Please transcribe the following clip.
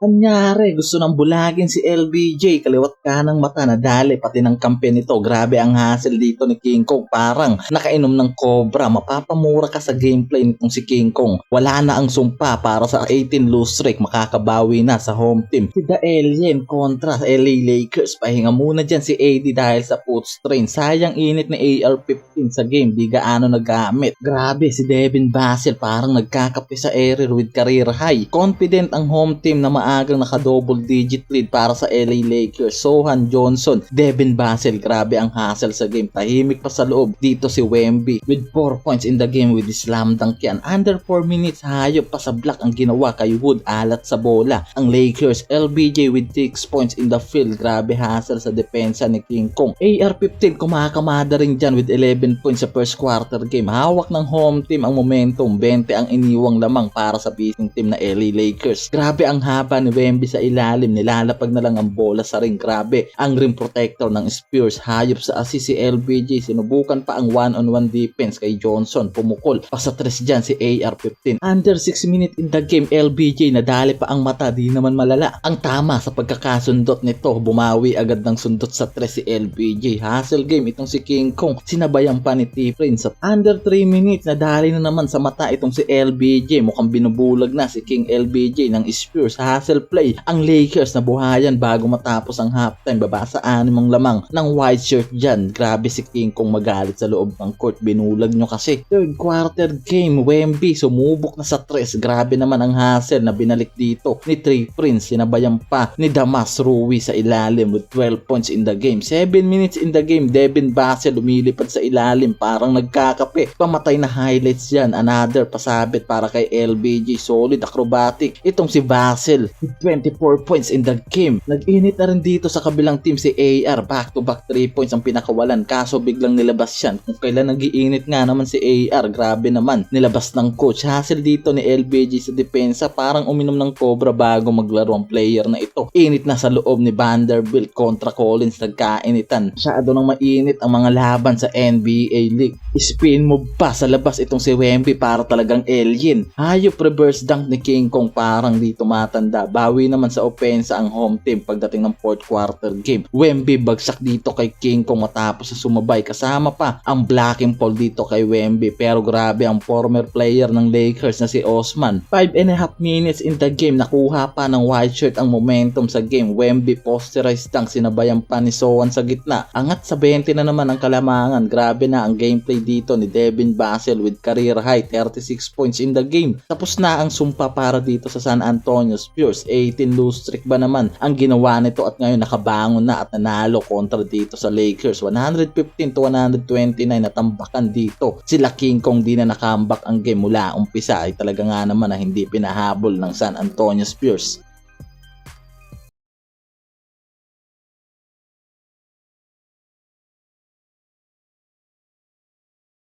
Anyari, gusto nang bulagin si LBJ, kaliwat ka ng mata na dali, pati ng kampe nito. Grabe ang hassle dito ni King Kong. Parang nakainom ng cobra. Mapapamura ka sa gameplay nitong si King Kong. Wala na ang sumpa para sa 18 lose streak. Makakabawi na sa home team. Si The Alien kontra LA Lakers. Pahinga muna dyan si AD dahil sa foot strain. Sayang init ni AR-15 sa game. Di gaano nagamit. Grabe si Devin Basil. Parang nagkakape sa area with career high. Confident ang home team na maagang naka-double digit lead para sa LA Lakers. Sohan Johnson, Devin Basil, grabe ang hassle sa game. Tahimik pa sa loob. Dito si Wemby with 4 points in the game with slam dunk yan. Under 4 minutes, hayop pa sa block ang ginawa kay Wood alat sa bola. Ang Lakers, LBJ with 6 points in the field. Grabe hassle sa depensa ni King Kong. AR-15 kumakamada rin dyan with 11 points sa first quarter game. Hawak ng home team ang momentum. 20 ang iniwang lamang para sa beating team na LA Lakers. Grabe ang haba ni Wemby sa ilalim. Nilalapag na lang ang bola sa ring. Grabe ang rim protector ng Spurs. Hayop sa assist si LBJ. Sinubukan pa ang one-on-one defense kay Johnson. Pumukol pa sa tres dyan si AR-15. Under 6 minutes in the game, LBJ nadali pa ang mata. Di naman malala. Ang tama sa pagkakasundot nito. Bumawi agad ng sundot sa tres si LBJ. Hustle game itong si King Kong. Sinabayan pa ni T-Prince. Under 3 minutes, nadali na naman sa mata itong si LBJ. Mukhang binubulag na si King LBJ ng Spurs. Hustle play. Ang Lakers na buhayan bago matapos ang halftime. Baba sa animang lamang ng white shirt dyan. Grabe si King Kong magalit sa loob ng court. Binulag nyo kasi. Third quarter game, Wemby sumubok na sa tres. Grabe naman ang hassle na binalik dito ni Trey Prince. Sinabayan pa ni Damas Rui sa ilalim with 12 points in the game. 7 minutes in the game, Devin Bassel lumilipad sa ilalim. Parang nagkakape. Pamatay na highlights yan. Another pasabit para kay LBG. Solid acrobatic. Itong si Bassel with 24 points in the game. Nag-init na rin dito sa kabilang team si AR. Back to back 3 points ang pinakawalan. Kaso biglang nilabas yan. Kung kailan nag-iinit nga naman si AR. Grabe naman. Nilabas ng coach. Hassle dito ni LBG sa depensa. Parang uminom ng cobra bago maglaro ang player na ito. Init na sa loob ni Vanderbilt kontra Collins. Nagkainitan. Masyado nang mainit ang mga laban sa NBA League. Spin move pa sa labas itong si Wemby para talagang alien. Hayop reverse dunk ni King Kong parang dito matanda. Bawi naman sa opensa ang home team pagdating ng fourth quarter game. Wemby bagsak dito kay King Kong matapos sa sumabay. Kasama pa ang blocking fall dito kay Wemby. Pero grabe ang former player ng Lakers na si Osman. 5 and a half minutes in the game. Nakuha pa ng white shirt ang momentum sa game. Wemby posterized dunk. Sinabayan pa ni Sowan sa gitna. Angat sa 20 na naman ang kalamangan. Grabe na ang gameplay dito ni Devin Bassel with career high 36 points in the game. Tapos na ang sumpa para dito sa San Antonio Spurs. 18 lose streak ba naman ang ginawa nito at ngayon nakabangon na at nanalo kontra dito sa Lakers. 115 to 129 natambakan dito. Sila King Kong di na nakambak ang game mula umpisa ay talaga nga naman na hindi pinahabol ng San Antonio Spurs.